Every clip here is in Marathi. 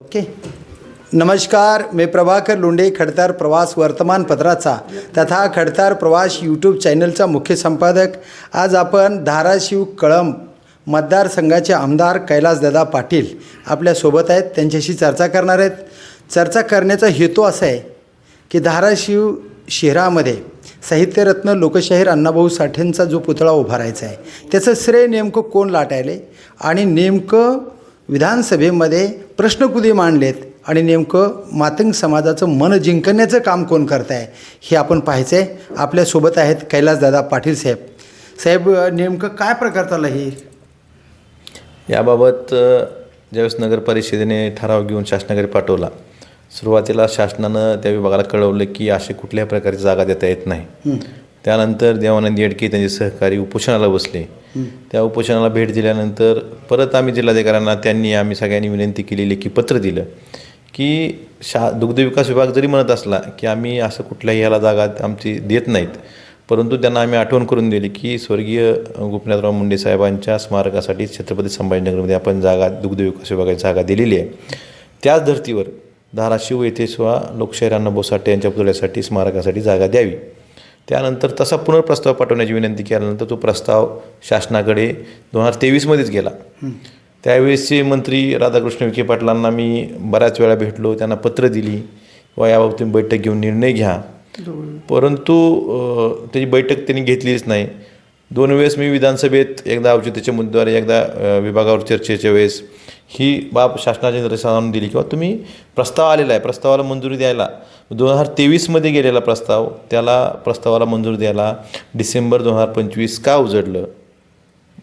ओके. नमस्कार मी प्रभाकर लोंढे खडतार प्रवास वर्तमानपत्राचा तथा खडतार प्रवास यूट्यूब चॅनलचा मुख्य संपादक. आज आपण धाराशिव कळंब मतदारसंघाचे आमदार कैलासदादा पाटील आपल्यासोबत आहेत. त्यांच्याशी चर्चा करणार आहेत. चर्चा करण्याचा हेतू असा आहे की धाराशिव शहरामध्ये साहित्यरत्न लोकशाहीर अण्णाभाऊ साठेंचा जो पुतळा उभारायचा आहे त्याचं श्रेय नेमकं कोण लाटायले आणि नेमकं विधानसभेमध्ये प्रश्नकुदी मांडलेत आणि नेमकं मातंग समाजाचं मन जिंकण्याचं काम कोण करत आहे हे आपण पाहायचं आहे आपल्यासोबत आहेत कैलासदादा पाटील साहेब. साहेब नेमकं काय प्रकार चालला हे? याबाबत ज्यावेळेस नगर परिषदेने ठराव घेऊन शासनाकडे पाठवला सुरुवातीला शासनानं त्या विभागाला कळवलं की असे कुठल्याही प्रकारची जागा देता येत नाही. त्यानंतर देवानंद येडके त्यांचे सहकारी उपोषणाला बसले. त्या उपोषणाला भेट दिल्यानंतर परत आम्ही जिल्हाधिकाऱ्यांना त्यांनी आम्ही सगळ्यांनी विनंती केलेली की पत्र दिलं की शा दुग्धविकास विभाग जरी म्हणत असला की आम्ही असं कुठल्याही याला जागा आमची देत नाहीत परंतु त्यांना आम्ही आठवण करून दिली की स्वर्गीय गोपीनाथराव मुंडे साहेबांच्या स्मारकासाठी छत्रपती संभाजीनगरमध्ये आपण जागा दुग्धविकास विभागाची जागा दिलेली आहे. त्याच धर्तीवर धाराशिव येथे सुद्धा लोकशाहीर अण्णाभाऊ साठे यांच्या पुतळ्यासाठी स्मारकासाठी जागा द्यावी. त्यानंतर तसा पुनर्प्रस्ताव पाठवण्याची विनंती केल्यानंतर तो प्रस्ताव शासनाकडे दोन हजार तेवीसमध्येच गेला. त्यावेळेसचे मंत्री राधाकृष्ण विखे पाटलांना मी बऱ्याच वेळा भेटलो त्यांना पत्र दिली व याबाबतीत बैठक घेऊन निर्णय घ्या. परंतु त्याची बैठक त्यांनी घेतलीच नाही. दोन वेळेस मी विधानसभेत एकदा औचित्याच्या मुद्द्यावर एकदा विभागावर चर्चेच्या वेळेस ही बाब शासनाच्या निदर्शनास आणून दिली किंवा तुम्ही प्रस्ताव आलेला आहे प्रस्तावाला मंजुरी द्यायला. दोन हजार तेवीसमध्ये गेलेला प्रस्ताव त्याला प्रस्तावाला मंजुरी द्यायला डिसेंबर दोन हजार पंचवीस का उजडलं?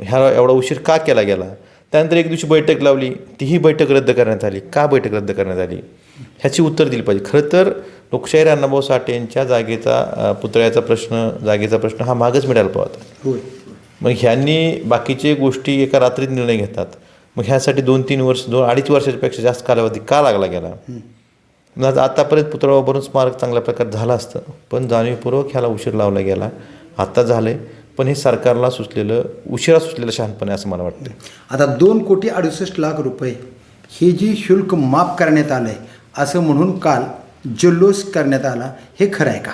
ह्या एवढा उशीर का केला गेला? त्यानंतर एक दिवशी बैठक लावली तीही बैठक रद्द करण्यात आली. का बैठक रद्द करण्यात आली? ह्याची उत्तर दिली पाहिजे. खरं तर लोकशाहीर अण्णाभाऊ साठे यांच्या जागेचा पुतळ्याचा प्रश्न जागेचा प्रश्न हा मागच मिळायला पाहता मग ह्यांनी बाकीचे गोष्टी एका रात्रीत निर्णय घेतात. मग ह्यासाठी दोन तीन वर्ष दोन अडीच वर्षापेक्षा जास्त कालावधी का लागला गेला? आता- आतापर्यंत पुतळा उभारून स्मारक चांगल्या प्रकारे झालं असतं पण जाणीवपूर्वक ह्याला उशीर लावला गेला. आत्ता झालंय पण हे सरकारला सुचलेलं उशिरा सुचलेलं शहाणपण आहे असं मला वाटतं आता दोन कोटी अडुसष्ट लाख रुपये हे जी शुल्क माफ करण्यात आलं आहे असं म्हणून काल जल्लोष करण्यात आला हे खरं आहे का?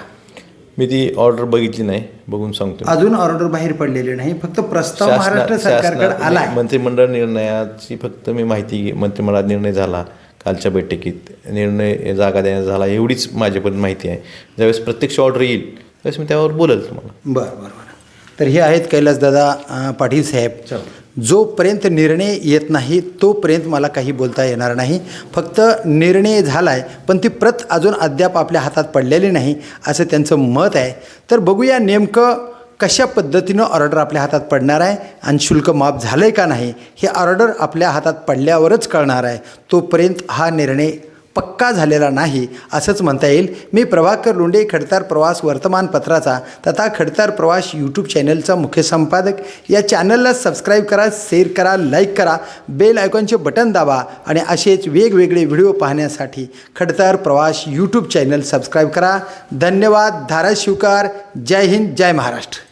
मी ती ऑर्डर बघितली नाही बघून सांगतो अजून ऑर्डर बाहेर पडलेली नाही फक्त प्रस्ताव महाराष्ट्र सरकारकडे शासना- आला मंत्रिमंडळ निर्णयाची फक्त मी माहिती मंत्रिमंडळात निर्णय झाला कालच्या बैठकीत निर्णय जागा देण्यात झाला एवढीच माझ्यापर्यंत माहिती आहे. ज्यावेळेस प्रत्यक्ष ऑर्डर येईल त्यावेळेस मी त्यावर बोलेल तुम्हाला. बरं बरं बरं. तर हे आहेत कैलासदादा पाटील साहेब. जोपर्यंत निर्णय येत नाही तोपर्यंत मला काही बोलता येणार नाही. फक्त निर्णय झाला आहे पण ती प्रत अजून अद्याप आपल्या हातात पडलेली नाही असं त्यांचं मत आहे. तर बघूया नेमकं कशा पद्धतीनं ऑर्डर आपल्या हातात पडणार आहे आणि शुल्क माफ झालं आहे का नाही हे ऑर्डर आपल्या हातात पडल्यावरच कळणार आहे. तोपर्यंत हा निर्णय पक्का झालेला नाही असंच म्हणता येईल. मी प्रभाकर लोंडे खडतार प्रवास वर्तमानपत्राचा तथा खडतार प्रवास यूट्यूब चॅनलचा मुख्य संपादक. या चॅनलला सबस्क्राईब करा शेअर करा लाईक करा बेल आयकॉनचे बटन दाबा आणि असेच वेगवेगळे व्हिडिओ पाहण्यासाठी खडतार प्रवास यूट्यूब चॅनल सबस्क्राईब करा. धन्यवाद धाराशिवकार. जय हिंद जय महाराष्ट्र.